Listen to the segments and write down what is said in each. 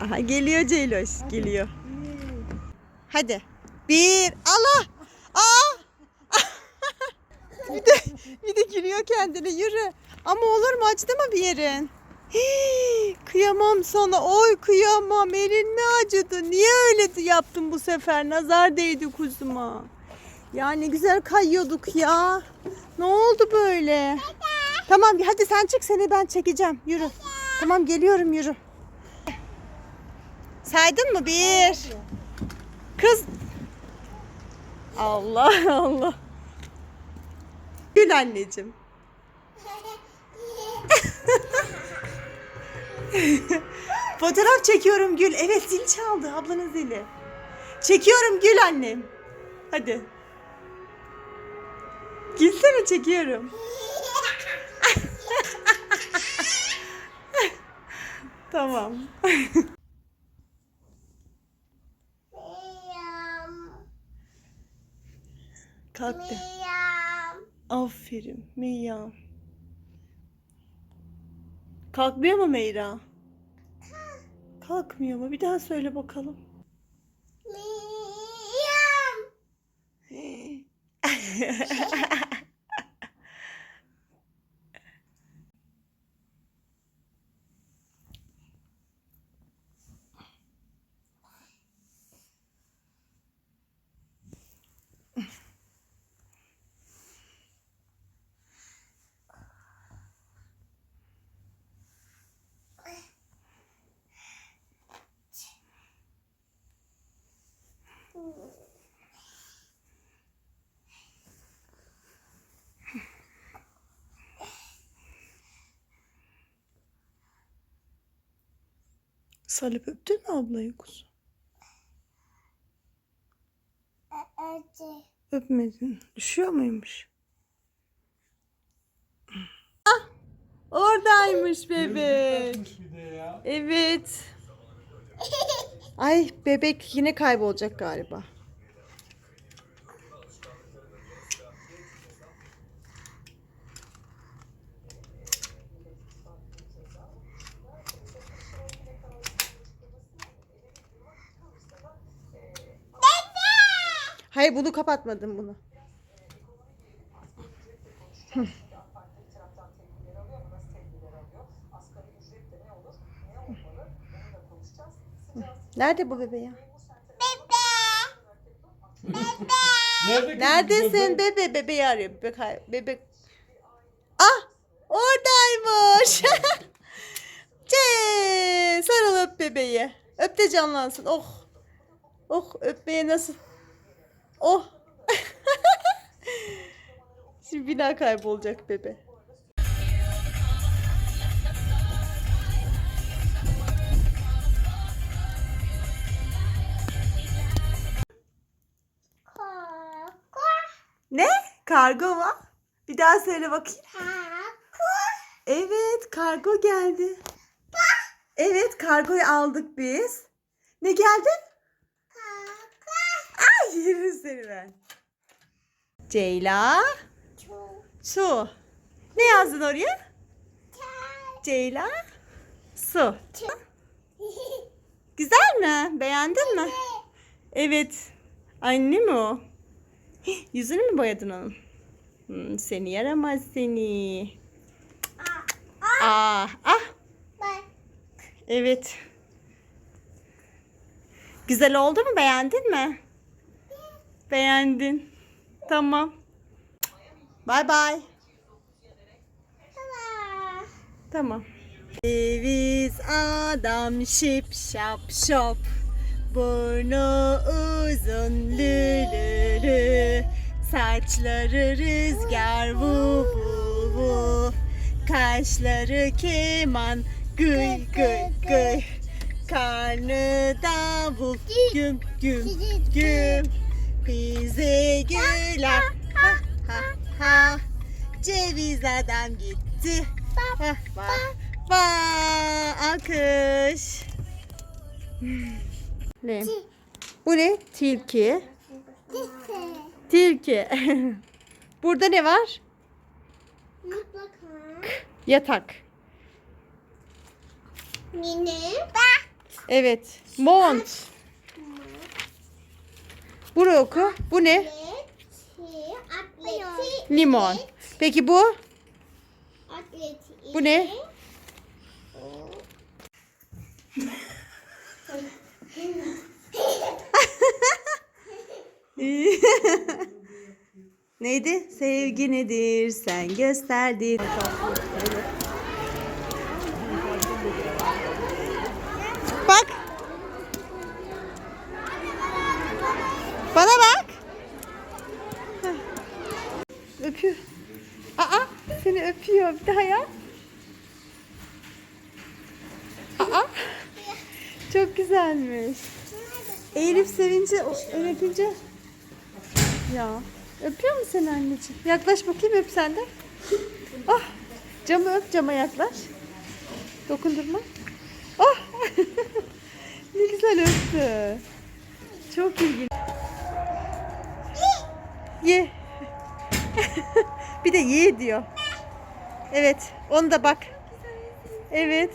Aha geliyor Ceyloş. Geliyor. Hadi. Bir. Allah. Aa. bir de bir de gülüyor kendine. Yürü. Ama olur mu? Acıdı mı bir yerin? Hii, kıyamam sana. Oy kıyamam. Elin mi acıdı? Niye öyle yaptın bu sefer? Nazar değdi kuzuma. Ya ne güzel kayıyorduk ya. Ne oldu böyle? Tamam hadi sen çık seni ben çekeceğim. Yürü. Tamam geliyorum yürü. Saydın mı? Bir. Kız. Allah Allah. Gül anneciğim. Fotoğraf çekiyorum Gül. Evet zil çaldı ablanın zili. Çekiyorum Gül annem. Hadi. Gülsene çekiyorum. tamam. Kalktı. Aferin Meyra. Kalkmıyor mu Meyra? Kalkmıyor mu? Bir daha söyle bakalım. Salip öptün mü ablayı kuzu? Öpmedin. Düşüyor muymuş? Ah, oradaymış bebek. Evet. Ay bebek yine kaybolacak galiba. Hayır bunu kapatmadım bunu. Nerede bu bebe ya? Nerede kız Neredesin bebek? bebe? Bebeği arıyor. Bebek, hay- bebek. Ah! Oradaymış. Cee, sarıl öp bebeği. Öp de canlansın. Oh. Oh öpmeye nasıl? Oh. Şimdi daha kaybolacak bebe. Ne? Kargo var. Bir daha söyle bakayım. Evet, kargo geldi. Evet, kargoyu aldık biz. Ne geldi? Ay, yerim seni ben. Ceyla. Su. Ne yazdın oraya? Ceyla. Su. Güzel mi? Beğendin mi? Evet. Anne mi o? Yüzünü mü boyadın onun? Hmm, seni yaramaz seni. Ah, ah. Evet. Güzel oldu mu? Beğendin mi? Beğendin. Tamam. Bay bay. Tamam. Ceviz adam şip şap şop. Burnu uzun lülülü. Saçları rüzgar vu vu vu. Kaşları keman gıy gıy gıy. Karnı davul güm güm güm. Bize güler ha ha ha. Ceviz adam gitti. Ha, va, va, alkış. Ne? Bu ne? Tilki. Tilki. Burada ne var? Yatak. Evet. Mont. Buraya oku. Bu ne? Limon. Peki bu? Bu ne? Neydi? Sevgi nedir? Sen gösterdin. Bak. Bana bak. Heh. Öpüyor. Aa, seni öpüyor. Bir daha ya. Aa, çok güzelmiş. Eğilip sevince, öyle yapınca. Ya, öpüyor mu seni anneciğim? Yaklaş bakayım öp sen de. Ah, camı öp, cama yaklaş. Dokundurma. Ah, ne güzel öptü. Çok ilginç. Ye. bir de ye diyor. Evet, onu da bak. Evet.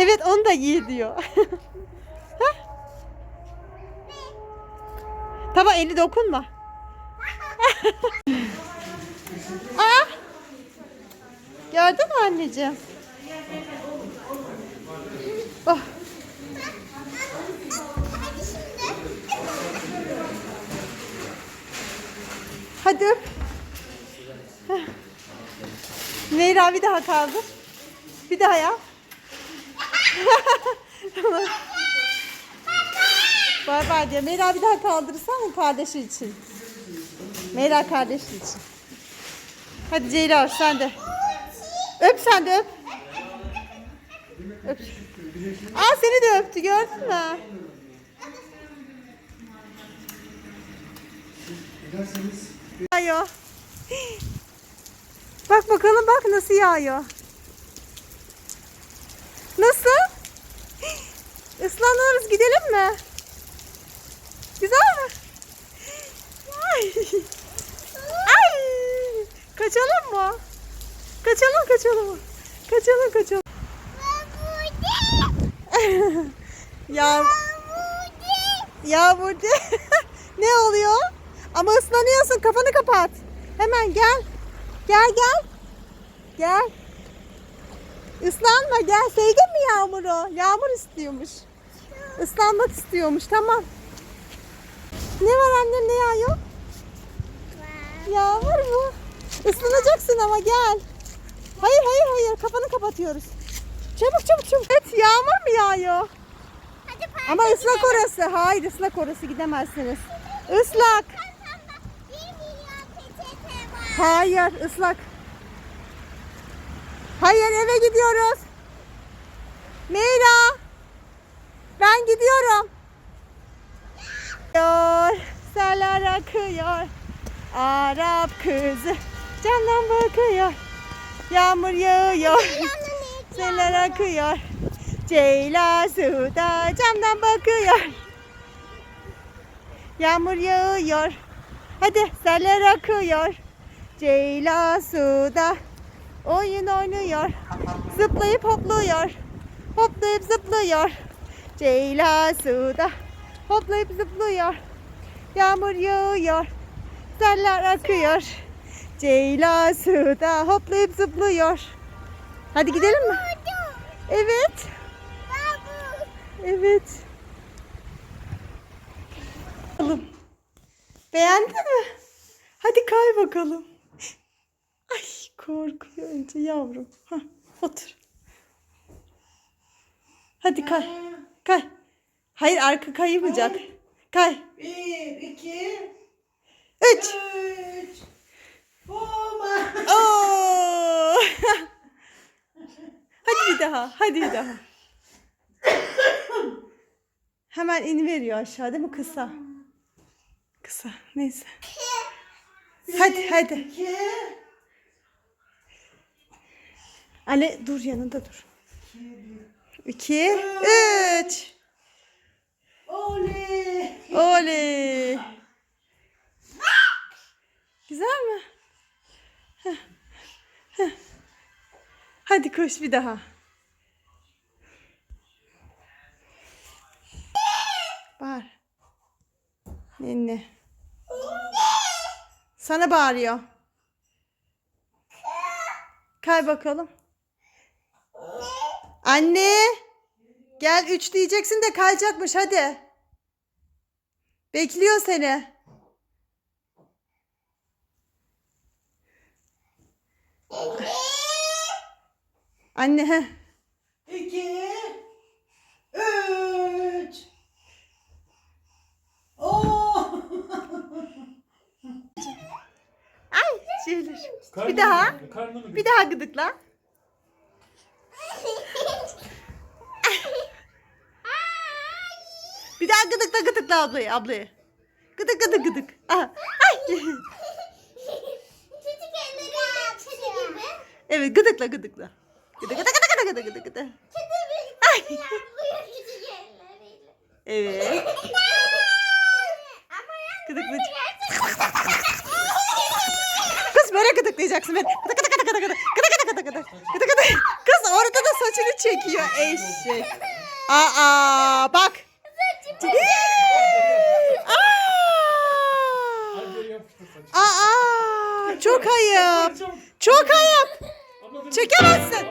Evet, onu da ye diyor. Tamam, eli dokunma. Aa! Gördün mü anneciğim? Oh. Hadi öp. Bir daha kaldı. Bir daha yap. Bay bay diyor. Meyra bir daha kaldırırsan kardeşi için. Meyra kardeşi için. Hadi Ceyla sen de. Öp sen de öp. Öp. Aa seni de öptü gördün mü? Yağıyor. Bak bakalım bak nasıl yağıyor. Nasıl? Gidelim mi? Güzel mi? Ay. Ay. Kaçalım mı? Kaçalım kaçalım. Kaçalım kaçalım. ya Yağmur de. ne oluyor? Ama ıslanıyorsun. Kafanı kapat. Hemen gel. Gel gel. Gel. Islanma gel. Sevdin mi Yağmur'u? Yağmur istiyormuş. Islanmak istiyormuş. Tamam. Ne var annem ne yağıyor? Yağmur mu? Islanacaksın ama gel. Hayır hayır hayır. Kafanı kapatıyoruz. Çabuk çabuk çabuk. Evet yağmur mu yağıyor? Ama ıslak orası. Hayır ıslak orası gidemezsiniz. Islak. Hayır ıslak. Hayır eve gidiyoruz. Meyra. Ben gidiyorum. Yağıyor, Seller akıyor. Arap kızı camdan bakıyor. Yağmur yağıyor. Seller akıyor. Ceyla suda camdan bakıyor. Yağmur yağıyor. Hadi seller akıyor. Ceyla suda oyun oynuyor. Zıplayıp hopluyor. Hoplayıp zıplıyor. Ceyla suda hoplayıp zıplıyor. Yağmur yağıyor. Seller akıyor. Ceyla suda hoplayıp zıplıyor. Hadi gidelim mi? Evet. Evet. Bakalım. Beğendin mi? Hadi kay bakalım. Ay korkuyor önce yavrum. Hah, otur. Hadi kay. Kay. Hayır arka kaymayacak. Kay. Bir, iki, Üç. üç. Boma. Oo. Hadi bir daha. Hadi bir daha. Hemen ini veriyor aşağı değil mi kısa? Kısa. Neyse. Hadi hadi. Anne dur yanında dur. İki, üç. Oley. Oley. Güzel mi? Heh, heh. Hadi koş bir daha. Bağır. Ninni. Sana bağırıyor. Kay bakalım. Anne. Gel üç diyeceksin de kayacakmış hadi. Bekliyor seni. Anne. heh. İki. Üç. Oo. Ay şeyler. Karnını daha. Bir daha gıdıkla. Daha gıdıkla gıdıkla ablayı ablayı. Gıdık gıdık gıdık. Aha. Ay. Küçük elleri kedi gibi. Evet gıdıkla gıdıkla. Gıdık gıdık gıdık gıdık gıdık gıdık. Kedi bir yapıyor küçük elleriyle. Evet. Ama ya Gıdıkla. gerçekten. Kız böyle gıdıklayacaksın. Gıdık gıdık gıdık gıdık gıdık. Gıdık gıdık gıdık gıdık. Gıdık gıdık. Kız orada da saçını çekiyor eşek. Aa bak. Aa. Çok ayıp. Çok ayıp. Çekemezsin.